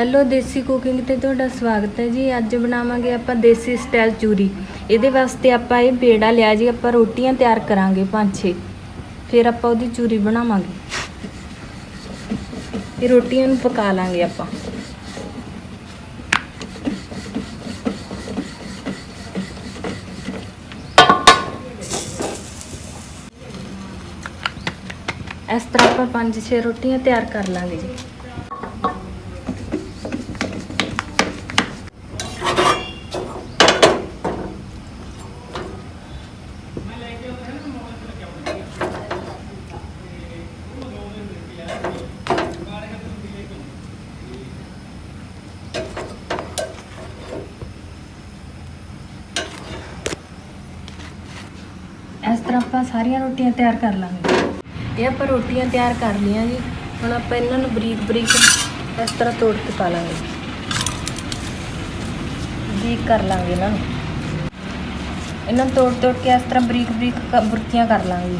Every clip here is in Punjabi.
ਹੈਲੋ ਦੇਸੀ ਕੁਕਿੰਗ ਤੇ ਤੁਹਾਡਾ ਸਵਾਗਤ ਹੈ ਜੀ। ਅੱਜ ਬਣਾਵਾਂਗੇ ਆਪਾਂ ਦੇਸੀ ਸਟਾਈਲ ਚੂਰੀ। ਇਹਦੇ ਵਾਸਤੇ ਆਪਾਂ ਇਹ ਬੇੜਾ ਲਿਆ ਜੀ, ਆਪਾਂ ਰੋਟੀਆਂ ਤਿਆਰ ਕਰਾਂਗੇ ਪੰਜ ਛੇ। ਫਿਰ ਆਪਾਂ ਉਹਦੀ ਚੂਰੀ ਬਣਾਵਾਂਗੇ। ਇਹ ਰੋਟੀਆਂ ਨੂੰ ਪਕਾ ਲਾਂਗੇ ਆਪਾਂ। ਇਸ ਤਰ੍ਹਾਂ ਆਪਾਂ ਪੰਜ ਛੇ ਰੋਟੀਆਂ ਤਿਆਰ ਕਰ ਲਾਂਗੇ ਜੀ ਇਸ ਤਰ੍ਹਾਂ ਆਪਾਂ ਸਾਰੀਆਂ ਰੋਟੀਆਂ ਤਿਆਰ ਕਰ ਲਾਂਗੇ। ਇਹ ਆਪਾਂ ਰੋਟੀਆਂ ਤਿਆਰ ਕਰ ਲਈਆਂ ਜੀ। ਹੁਣ ਆਪਾਂ ਇਹਨਾਂ ਨੂੰ ਬਰੀਕ ਬਰੀਕ ਇਸ ਤਰ੍ਹਾਂ ਤੋੜ ਕੇ ਪਾ ਲਾਂਗੇ। ਬਰੀਕ ਕਰ ਲਾਂਗੇ ਇਹਨਾਂ ਨੂੰ। ਇਹਨਾਂ ਨੂੰ ਤੋੜ ਤੋੜ ਕੇ ਇਸ ਤਰ੍ਹਾਂ ਬਰੀਕ ਬਰੀਕ ਬੁਰਕੀਆਂ ਕਰ ਲਾਂਗੇ।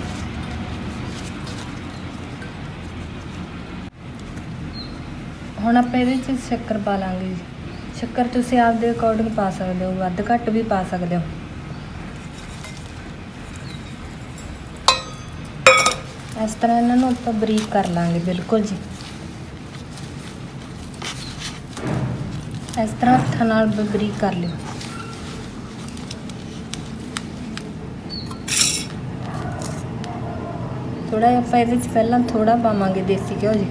ਹੁਣ ਆਪਾਂ ਇਹਦੇ ਵਿੱਚ ਸ਼ੱਕਰ ਪਾ ਲਾਂਗੇ ਜੀ। ਸ਼ੱਕਰ ਤੁਸੀਂ ਆਪਦੇ ਅਕੋਰਡਿੰਗ ਪਾ ਸਕਦੇ ਹੋ, ਵੱਧ ਘੱਟ ਵੀ ਪਾ ਸਕਦੇ ਹੋ। ਇਸ ਤਰ੍ਹਾਂ ਇਹਨਾਂ ਨੂੰ ਆਪਾਂ ਬਰੀਕ ਕਰ ਲਾਂਗੇ, ਬਿਲਕੁਲ ਜੀ। ਇਸ ਤਰ੍ਹਾਂ ਹੱਥਾਂ ਨਾਲ ਬਰੀਕ ਕਰ ਲਿਓ। ਥੋੜਾ ਜਿਹਾ ਆਪਾਂ ਇਹਦੇ ਵਿੱਚ ਪਹਿਲਾਂ ਥੋੜਾ ਪਾਵਾਂਗੇ ਦੇਸੀ ਘਿਓ ਜੀ।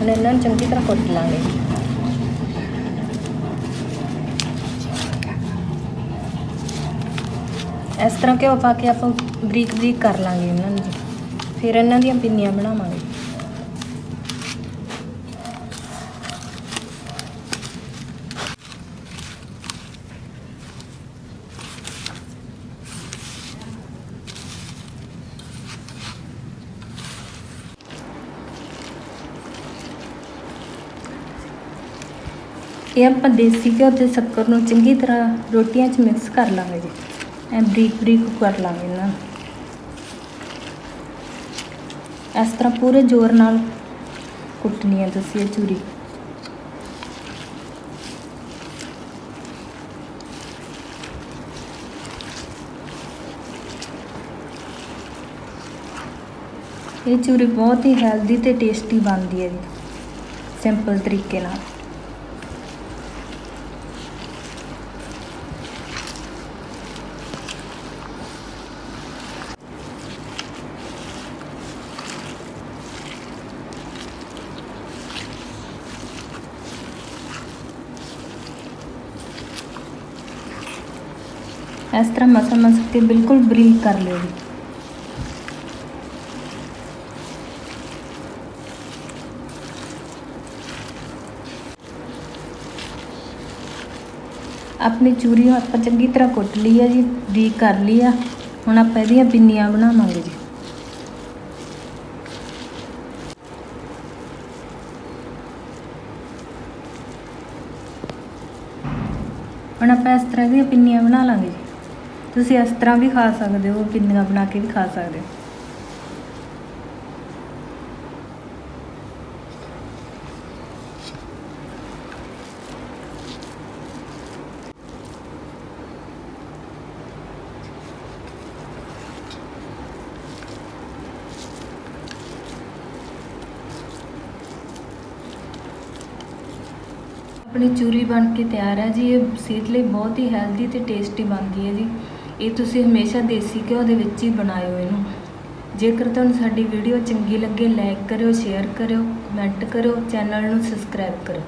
ਹੁਣ ਇਹਨਾਂ ਨੂੰ ਚੰਗੀ ਤਰ੍ਹਾਂ ਕੁੱਟ ਲਾਂਗੇ। ਇਸ ਤਰ੍ਹਾਂ ਘਿਓ ਪਾ ਕੇ ਆਪਾਂ ਬਰੀਕ ਬਰੀਕ ਕਰ ਲਾਂਗੇ ਇਹਨਾਂ ਨੂੰ। ਜੀ ਫਿਰ ਇਹਨਾਂ ਦੀਆਂ ਪਿੰਨੀਆਂ ਬਣਾਵਾਂਗੇ। ਇਹ ਆਪਾਂ ਦੇਸੀ ਘਿਓ ਤੇ ਸ਼ੱਕਰ ਨੂੰ ਚੰਗੀ ਤਰ੍ਹਾਂ ਰੋਟੀਆਂ 'ਚ ਮਿਕਸ ਕਰ ਲਾਂਗੇ ਜੀ। ਐ ਬਰੀਕ ਬਰੀਕ ਕਰ ਲਾਂਗੇ ਇਹਨਾਂ ਨੂੰ। ਇਸ ਤਰ੍ਹਾਂ ਪੂਰੇ ਜ਼ੋਰ ਨਾਲ ਕੁੱਟਣੀ ਹੈ ਤੁਸੀਂ ਇਹ ਚੂਰੀ। ਇਹ ਚੂਰੀ ਬਹੁਤ ਹੀ ਹੈਲਦੀ ਤੇ ਟੇਸਟੀ ਬਣਦੀ ਹੈ ਜੀ। ਸਿੰਪਲ ਤਰੀਕੇ ਨਾਲ। ਇਸ ਤਰ੍ਹਾਂ ਮਸਾ ਮਸਲ ਕੇ ਬਿਲਕੁਲ ਬਰੀਕ ਕਰ ਲਿਓ ਜੀ। ਆਪਣੀ ਚੂਰੀ ਨੂੰ ਆਪਾਂ ਚੰਗੀ ਤਰ੍ਹਾਂ ਕੁੱਟ ਲਈ ਆ ਜੀ ਬਰੀਕ ਕਰ ਲਈ ਆ। ਹੁਣ ਆਪਾਂ ਇਹਦੀਆਂ ਪਿੰਨੀਆਂ ਬਣਾਵਾਂਗੇ ਜੀ। ਹੁਣ ਆਪਾਂ ਇਸ ਤਰ੍ਹਾਂ ਦੀਆਂ ਪਿੰਨੀਆਂ ਬਣਾ ਲਾਂਗੇ ਜੀ। ਤੁਸੀਂ ਇਸ ਤਰ੍ਹਾਂ ਵੀ ਖਾ ਸਕਦੇ ਹੋ, ਪਿੰਨੀਆਂ ਬਣਾ ਕੇ ਵੀ ਖਾ ਸਕਦੇ ਹੋ। ਆਪਣੀ ਚੂਰੀ ਬਣ ਕੇ ਤਿਆਰ ਹੈ ਜੀ, ਇਹ ਸਿਹਤ ਲਈ ਬਹੁਤ ਹੀ ਹੈਲਦੀ ਤੇ ਟੇਸਟੀ ਬਣਦੀ ਹੈ ਜੀ। ਇਹ ਤੁਸੀਂ ਹਮੇਸ਼ਾ ਦੇਸੀ ਘਿਓ ਦੇ ਵਿੱਚ ਹੀ ਬਣਾਇਓ ਇਹਨੂੰ। ਜੇਕਰ ਤੁਹਾਨੂੰ ਸਾਡੀ ਵੀਡੀਓ ਚੰਗੀ ਲੱਗੇ ਲਾਈਕ ਕਰਿਓ ਸ਼ੇਅਰ ਕਰਿਓ ਕਮੈਂਟ ਕਰਿਓ ਚੈਨਲ ਨੂੰ ਸਬਸਕ੍ਰਾਈਬ ਕਰਿਓ।